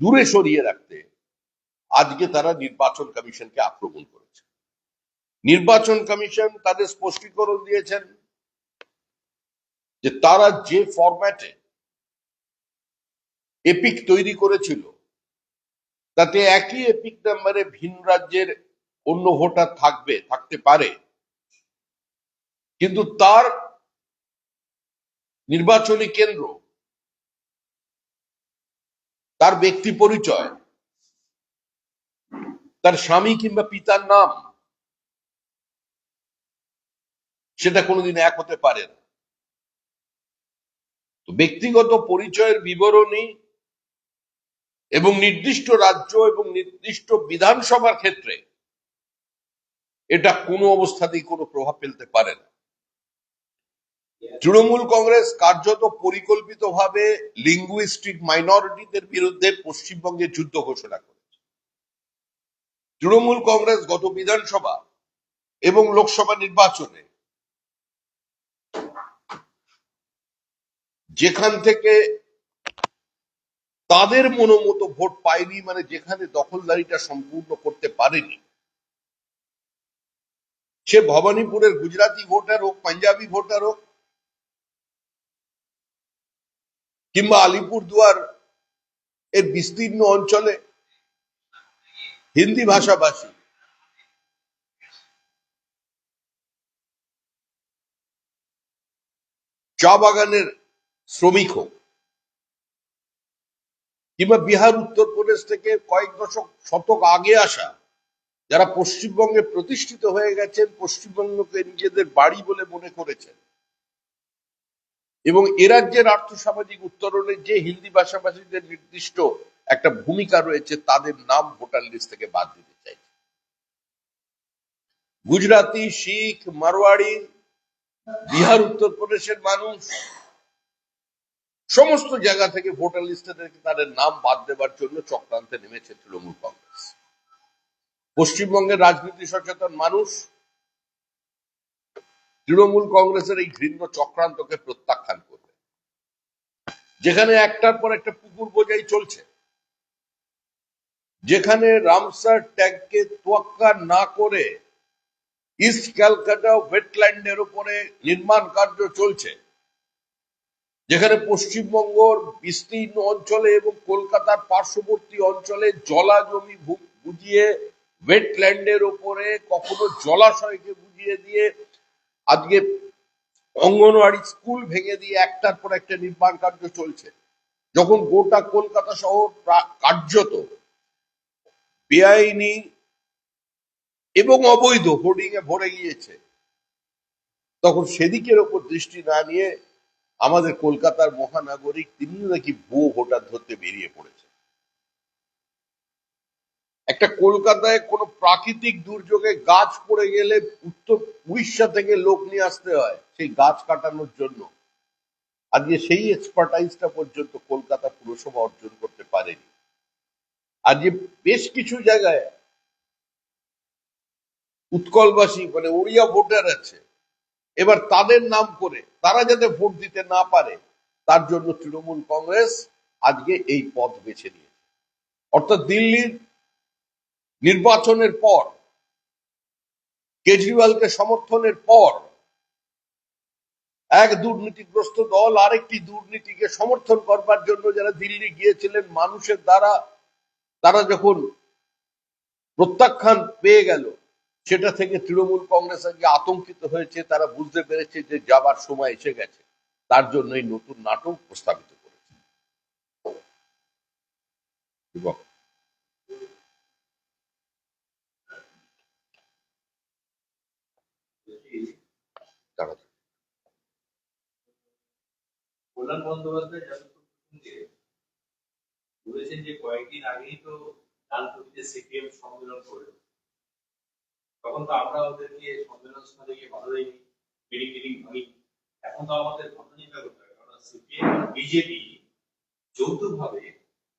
দূরে সরিয়ে রাখতে আজকে তারা নির্বাচন কমিশনকে আক্রমণ করেছে। নির্বাচন কমিশন তাদের স্পষ্টীকরণ দিয়েছেন যে তারা যে ফরম্যাটে এপিক তৈরি করেছিল, তাতে একই এপিক নাম্বারে ভিন রাজ্যের অন্য ভোটার থাকবে, থাকতে পারে। কিন্তু তার নির্বাচনী কেন্দ্র তার ব্যক্তি পরিচয়, তার স্বামী কিংবা পিতার নাম, সেটা কোনোদিন এক হতে পারে না। তো ব্যক্তিগত পরিচয়ের বিবরণী এবং নির্দিষ্ট রাজ্য এবং নির্দিষ্ট বিধানসভার ক্ষেত্রে এটা কোনো অবস্থাতেই কোনো প্রভাব ফেলতে পারে না। তৃণমূল কংগ্রেস কার্যত পরিকল্পিতভাবে লিঙ্গুইস্টিক মাইনরিটিদের বিরুদ্ধে পশ্চিমবঙ্গে যুদ্ধ ঘোষণা করেছে। তৃণমূল কংগ্রেস গত বিধানসভা এবং লোকসভা নির্বাচনে যেখান থেকে তাদের মনোমতো ভোট পায়নি মানে যেখানে দখলদারিটা সম্পূর্ণ করতে পারেনি, সে ভবানীপুরের গুজরাটি ভোটার হোক, পাঞ্জাবি ভোটার হোক কিংবা আলিপুর দুয়ার এর বিস্তীর্ণ অঞ্চলে হিন্দি ভাষাভাষী চা বাগানের শ্রমিক হোক, কিংবা বিহার উত্তরপ্রদেশ থেকে কয়েক দশক, শতক আগে আসা যারা পশ্চিমবঙ্গে প্রতিষ্ঠিত হয়ে গেছেন, পশ্চিমবঙ্গকে নিজেদের বাড়ি বলে মনে করেছেন এবং এ রাজ্যের আর্থসামাজিক উত্তরণে যে হিন্দি ভাষাভাষীদের নির্দিষ্ট একটা ভূমিকা রয়েছে, তাদের নাম ভোটার লিস্ট থেকে বাদ দিতে চাইছে। গুজরাটি, শিখ, মারোয়াড়ি, বিহার, উত্তরপ্রদেশের মানুষ সমস্ত জায়গা থেকে ভোটার লিস্টে থেকে তাদের নাম বাদ দেবার জন্য চক্রান্তে নেমেছে তৃণমূল কংগ্রেস। পশ্চিমবঙ্গের রাজনীতি সচেতন মানুষ তৃণমূল কংগ্রেসের এই ঘৃণ্য চক্রান্তকে প্রত্যাখ্যান করবে। যেখানে একটার পর একটা পুকুর বোঝাই চলছে। যেখানে রামসার ট্যাগকে তোয়াক্কা না করে ইস্ট ক্যালকাটা ওয়েটল্যান্ডের উপরে নির্মাণ কার্য চলছে। যেখানে পশ্চিমবঙ্গর বিস্তীর্ণ অঞ্চলে এবং কলকাতার পার্শ্ববর্তী অঞ্চলে জলা জমি বুঝিয়ে ওয়েটল্যান্ডের ওপরে কখনো জলাশয়কে বুঝিয়ে দিয়ে আজকে অঙ্গনওয়াড়ি স্কুল ভেঙে দিয়ে একটার পর একটা নির্মাণ কার্য চলছে। যখন গোটা কলকাতা শহর কার্যত বেআইনি এবং অবৈধ হোর্ডিং এ ভরে গিয়েছে, তখন সেদিকের ওপর দৃষ্টি না নিয়ে আমাদের কলকাতার মহানাগরিক তিনি নাকি ভুয়ো ভোটার ধরতে বেরিয়ে পড়েছে একটা কলকাতায় কোনো প্রাকৃতিক দুর্যোগে গাছ পড়ে গেলে উত্তর উড়িষ্যা থেকে লোক নিয়ে আসতে হয় সেই গাছ কাটানোর জন্য। আজকে সেই এক্সপার্টাইজটা পর্যন্ত কলকাতা পুরসভা অর্জন করতে পারেনি। আজকে বেশ কিছু জায়গায় উৎকলবাসী মানে ওড়িয়া ভোটার আছে। এবার তাদের নাম করে তারা যাতে ভোট দিতে না পারে, তার জন্য তৃণমূল কংগ্রেস আজকে এই পথ বেছে নিয়েছে। অর্থাৎ দিল্লির নির্বাচনের পর, কেজরিওয়ালকে সমর্থনের পর, এক দুর্নীতিগ্রস্ত দল আরেকটি দুর্নীতিকে সমর্থন করবার জন্য যারা দিল্লি গিয়েছিলেন, মানুষের দ্বারা তারা যখন প্রত্যাখ্যান পেয়ে গেল, সেটা থেকে তৃণমূল কংগ্রেস আজকে আতঙ্কিত হয়েছে, তারা বুঝতে পেরেছে যে যাবার সময় এসে গেছে। তার জন্য এই নতুন নাটক প্রস্তাবিত করেছে। এবং তারা কল্যাণ বন্দ্যোপাধ্যায় যতটুকু বলেছেন যে কয়েকদিন আগেই তো সিপিএম সম্মেলন করল তখন তো আমরা ওদেরকে সম্মেলন স্থলে গিয়ে দেয়নি মিটিং ভাঙি এখন তো আমাদের করতে হবে কারণ সিপিএম আর বিজেপি যৌথভাবে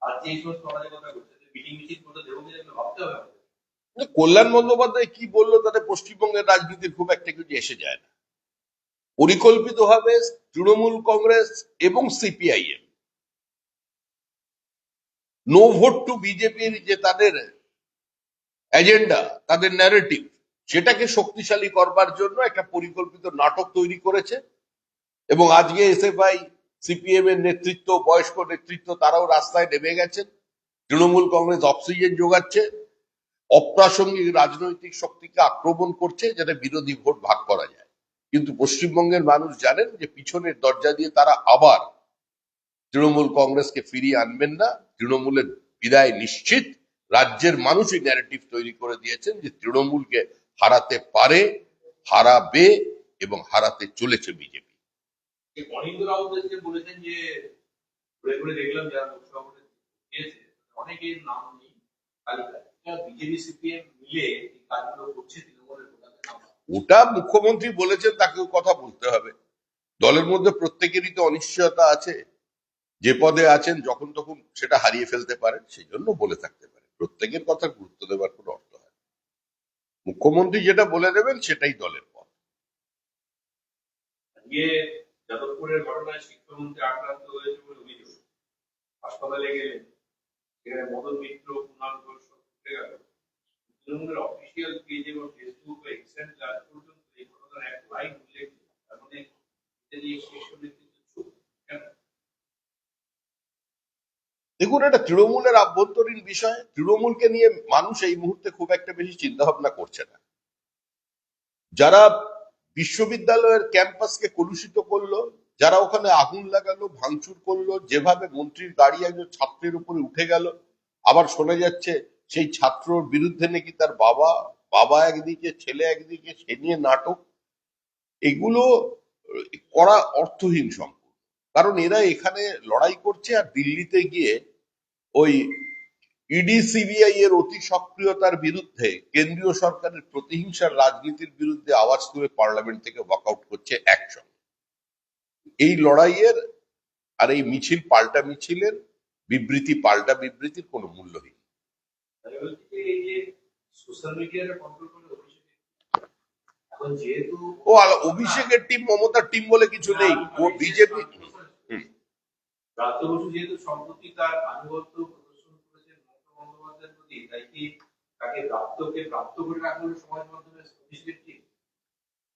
আর যে সমস্ত অরাজকতা করছে মিটিং মিছিল করতে দেবো ভাবতে হবে কল্যাণ বন্দ্যোপাধ্যায় কি বলল তাতে পশ্চিমবঙ্গের রাজনীতির খুব একটা কিছু এসে যায় না। পরিকল্পিতভাবে তৃণমূল কংগ্রেস এবং সিপিআইএম। নো ভোট টু বিজেপির যে তাদের এজেন্ডা তাদের ন্যারেটিভ সেটাকে শক্তিশালী করবার জন্য একটা পরিকল্পিত নাটক তৈরি করেছে এবং আজকে এসএফআই সিপিএম এর নেতৃত্ব, বয়স্ক নেতৃত্ব, তারাও রাস্তায় নেমে গেছেন। তৃণমূল কংগ্রেস অক্সিজেন যোগাচ্ছে, অপ্রাসঙ্গিক রাজনৈতিক শক্তিকে আক্রমণ করছে, যাতে বিরোধী ভোট ভাগ কিন্তু পশ্চিমবঙ্গের মানুষ জানেন যে পিছনের দরজা দিয়ে তারা আবার তৃণমূল কংগ্রেসকে ফিরিয়ে আনবেন না। তৃণমূলের বিদায় নিশ্চিত। রাজ্যের মানুষই ন্যারেটিভ তৈরি করে দিয়েছেন যে তৃণমূলকে হারাতে পারে, হারাবে এবং হারাতে চলেছে বিজেপি। অনেকের নাম নেই বিজেপি, সিপিএম মিলে কাজগুলো করছে ওটা মুখ্যমন্ত্রী বলেছেন তাকেও কথা বলতে হবে। দলের মধ্যে প্রত্যেকেরই তো অনিশ্চয়তা আছে। যে পদে আছেন, যখন তখন সেটা হারিয়ে ফেলতে পারেন সেই জন্য বলে থাকতে পারে প্রত্যেকের কথা গুরুত্ব দেওয়ার কোনো অর্থ হয় মুখ্যমন্ত্রী যেটা বলে দেবেন, সেটাই দলের পথ। যাদবপুরের ঘটনায় শিক্ষামন্ত্রী আক্রান্ত হয়েছে হাসপাতালে গেলেন। মদন মিত্র, কুণাল ঘোষ গেল। তৃণমূলের অফিসিয়াল পেজ এবং এক্সেন্ট পর্যন্ত এই ঘটনার এক উল্লেখ তার মানে এটা নিয়ে শীর্ষ নেতৃত্ব চুপ। কেন? দেখুন, এটা তৃণমূলের আভ্যন্তরীণ বিষয়। তৃণমূলকে নিয়ে মানুষ এই মুহূর্তে খুব একটা বেশি চিন্তা ভাবনা করছে না। যারা বিশ্ববিদ্যালয়ের ক্যাম্পাসকে কলুষিত করল, যারা ওখানে আগুন লাগালো, ভাঙচুর করল, যেভাবে মন্ত্রীর গাড়ি একজন ছাত্রের উপরে উঠে গেল, আবার শোনা যাচ্ছে সেই ছাত্রর বিরুদ্ধে নাকি তার বাবা বাবা একদিকে, ছেলে একদিকে, সে নিয়ে নাটক? এগুলো করা অর্থহীন সম্পূর্ণ। কারণ এরা এখানে লড়াই করছে আর দিল্লিতে গিয়ে ওই ইডি সিবিআই এর অতি সক্রিয়তার বিরুদ্ধে কেন্দ্রীয় সরকারের প্রতিহিংসার রাজনীতির বিরুদ্ধে আওয়াজ তুলে পার্লামেন্ট থেকে ওয়াকআউট করছে একসঙ্গে। এই লড়াইয়ের আর এই মিছিল পাল্টা মিছিলের, বিবৃতি পাল্টা বিবৃতির কোনো মূল্যহীন ও আলা- অভিষেকের টিম মমতার টিম বলে কিছু নেই। ও বিজেপি হুম। প্রাপ্ত বসু যেহেতু সম্প্রতি তার আনুগত্য প্রদর্শন করেছেন মমতা বন্দ্যোপাধ্যায়ের প্রতি তাই কি তাকে প্রাপ্তকে প্রাপ্ত করে রাখল সমাজ মাধ্যমে অভিষেকের টিম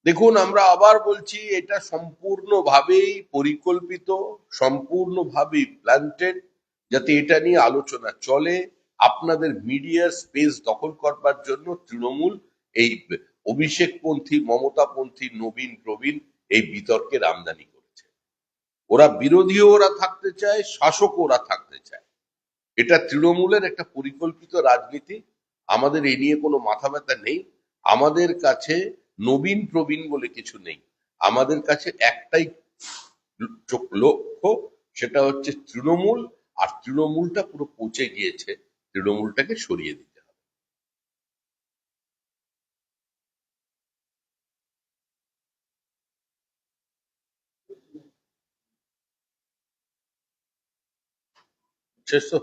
দেখুন আমরা আবার বলছি এটা সম্পূর্ণভাবেই পরিকল্পিত সম্পূর্ণভাবেই প্ল্যান্টেড যাতে এটা নিয়ে আলোচনা চলে। আপনাদের মিডিয়ার স্পেস দখল করবার জন্য তৃণমূল, এই অভিষেকপন্থী, মমতাপন্থী, নবীন, প্রবীণ এই বিতর্কের আমদানি করেছে। ওরা বিরোধীও ওরা থাকতে চায় শাসক ওরা থাকতে চায়। এটা তৃণমূলের একটা পরিকল্পিত রাজনীতি। আমাদের এ নিয়ে কোনো মাথা ব্যথা নেই। আমাদের কাছে নবীন, প্রবীণ বলে কিছু নেই। আমাদের কাছে একটাই লক্ষ্য, সেটা হচ্ছে তৃণমূল, আর তৃণমূলটা পুরো পচে গিয়েছে। তৃণমূলটাকে সরিয়ে দিতে হবে। শেষ তো।